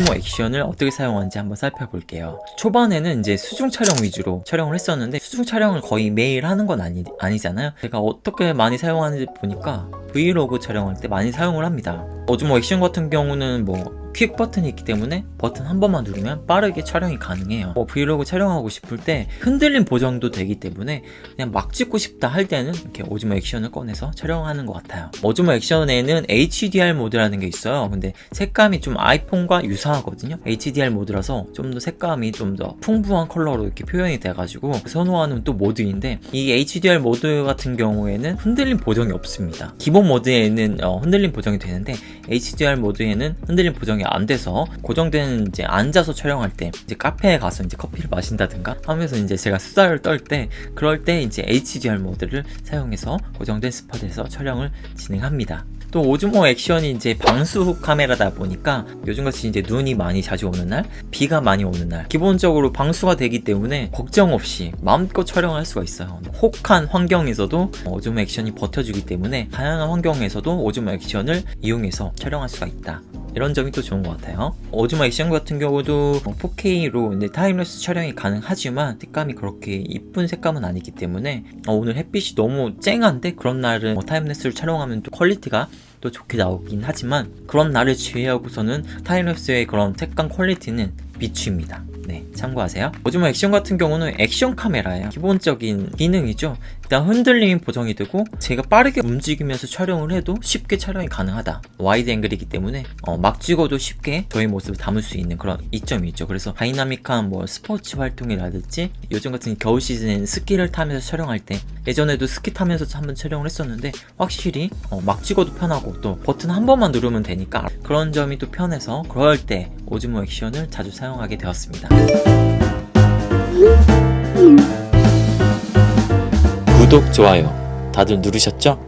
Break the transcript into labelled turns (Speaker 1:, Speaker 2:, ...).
Speaker 1: 액션을 어떻게 사용하는지 한번 살펴볼게요. 초반에는 이제 수중 촬영 위주로 촬영을 했었는데 수중 촬영을 거의 매일 하는 건 아니, 아니잖아요. 제가 어떻게 많이 사용하는지 보니까 브이로그 촬영할 때 많이 사용을 합니다. 오즈모 액션 같은 경우는 뭐 퀵 버튼이 있기 때문에 버튼 한 번만 누르면 빠르게 촬영이 가능해요. 뭐 브이로그 촬영하고 싶을 때 흔들림 보정도 되기 때문에 그냥 막 찍고 싶다 할 때는 이렇게 오즈모 액션을 꺼내서 촬영하는 것 같아요. 오즈모 액션에는 HDR 모드라는 게 있어요. 근데 색감이 좀 아이폰과 유사하거든요. HDR 모드라서 좀 더 색감이 좀 더 풍부한 컬러로 이렇게 표현이 돼가지고 선호하는 또 모드인데 이 HDR 모드 같은 경우에는 흔들림 보정이 없습니다. 기본 모드에는 어, 흔들림 보정이 되는데 HDR 모드에는 흔들림 보정이 안 돼서 고정된 이제 앉아서 촬영할 때 이제 카페에 가서 이제 커피를 마신다든가 하면서 이제 제가 수다를 떨 때 그럴 때 이제 HDR 모드를 사용해서 고정된 스팟에서 촬영을 진행합니다. 또 오즈모 액션이 이제 방수 카메라다 보니까 요즘같이 이제 눈이 많이 자주 오는 날, 비가 많이 오는 날, 기본적으로 방수가 되기 때문에 걱정 없이 마음껏 촬영할 수가 있어요. 혹한 환경에서도 오즈모 액션이 버텨주기 때문에 다양한 환경에서도 오즈모 액션을 이용해서 촬영할 수가 있다. 이런 점이 또 좋은 것 같아요. 오즈모 액션 같은 경우도 4K로 이제 타임랩스 촬영이 가능하지만 색감이 그렇게 이쁜 색감은 아니기 때문에 어, 오늘 햇빛이 너무 쨍한데 그런 날은 뭐 타임랩스를 촬영하면 또 퀄리티가 또 좋게 나오긴 하지만 그런 날을 제외하고서는 타임랩스의 그런 색감 퀄리티는 비추입니다. 네, 참고하세요. 오즈모 액션 같은 경우는 액션 카메라예요. 기본적인 기능이죠. 일단 흔들림이 보정이 되고 제가 빠르게 움직이면서 촬영을 해도 쉽게 촬영이 가능하다. 와이드 앵글이기 때문에 어, 막 찍어도 쉽게 저희 모습을 담을 수 있는 그런 이점이 있죠. 그래서 다이나믹한 뭐 스포츠 활동이라든지 요즘 같은 겨울 시즌에는 스키를 타면서 촬영할 때 예전에도 스키 타면서 한번 촬영을 했었는데 확실히 어, 막 찍어도 편하고 또 버튼 한 번만 누르면 되니까 그런 점이 또 편해서 그럴 때 오즈모 액션을 자주 사용하게 되었습니다. 구독, 좋아요 다들 누르셨죠?